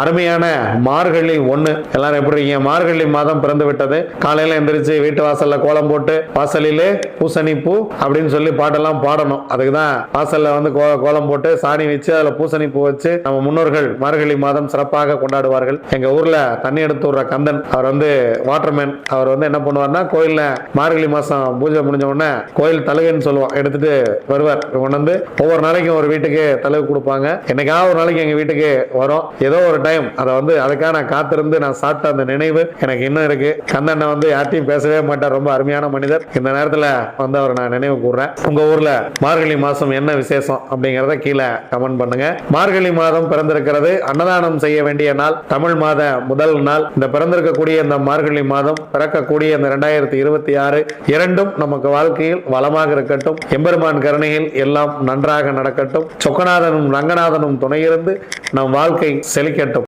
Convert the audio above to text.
அருமையான மார்கழி ஒண்ணு. எல்லாரும் எப்படி இருக்கீங்க? மார்கழி மாதம் பிறந்து விட்டது. காலையில எந்திரிச்சு வீட்டு வாசல்ல கோலம் போட்டு வாசலிலே பூசணி பூ அப்படின்னு சொல்லி பாட்டெல்லாம் பாடணும். அதுக்கு தான் வாசல்ல வந்து கோ- கோலம் போட்டு சாணி வச்சு அதுல பூசணி பூ வச்சு நம்ம முன்னோர்கள் மார்கழி மாதம் சிறப்பாக கொண்டாடுவார்கள். எங்க ஊர்ல தண்ணி எடுத்து விடுற கந்தன் அவர் வந்து வாட்டர்மேன். அவர் வந்து என்ன பண்ணுவார்னா கோயில்ல மார்கழி மாசம் பூஜை முடிஞ்ச உடனே கோயில் தழுகுன்னு சொல்லுவோம் எடுத்துட்டு வருவார். கொண்டு வந்து ஒவ்வொரு நாளைக்கும் ஒரு வீட்டுக்கு தழுகு கொடுப்பாங்க. என்னைக்காவது ஒரு நாளைக்கு எங்க வீட்டுக்கு வரும்? ஏதோ ஒரு டைம் அதை வந்து அதுக்காக நான் காத்திருந்து நான் சாப்பிட்ட அந்த நினைவு எனக்கு இன்னும் இருக்கு. கந்தண்ணை வந்து யார்ட்டையும் பேசவே மாட்டார். ரொம்ப அருமையான மனிதர். இந்த நேரத்தில் வந்து அவர் நான் நினைவு கூறுறேன். உங்க ஊர்ல மார்கழி மாசம் என்ன விசேஷம் அப்படிங்கறத கீழே கமெண்ட் பண்ணுங்க. மார்கழி மாதம் பிறந்திருக்கிறது. அன்னதானம் செய்ய வேண்டிய நாள். தமிழ் மாத முதல் நாள். இந்த பிறந்திருக்கக்கூடிய இந்த மார்கழி மாதம் பிறக்கக்கூடிய இந்த ரெண்டாயிரத்தி இருபத்தி ஆறு இரண்டும் நமக்கு வாழ்க்கையில் வளமாக இருக்கட்டும். எம்பெருமான் கருணையில் எல்லாம் நன்றாக நடக்கட்டும். சொக்கநாதனும் ரங்கநாதனும் துணையிருந்து நம் வாழ்க்கை செழிக்கட்டும்.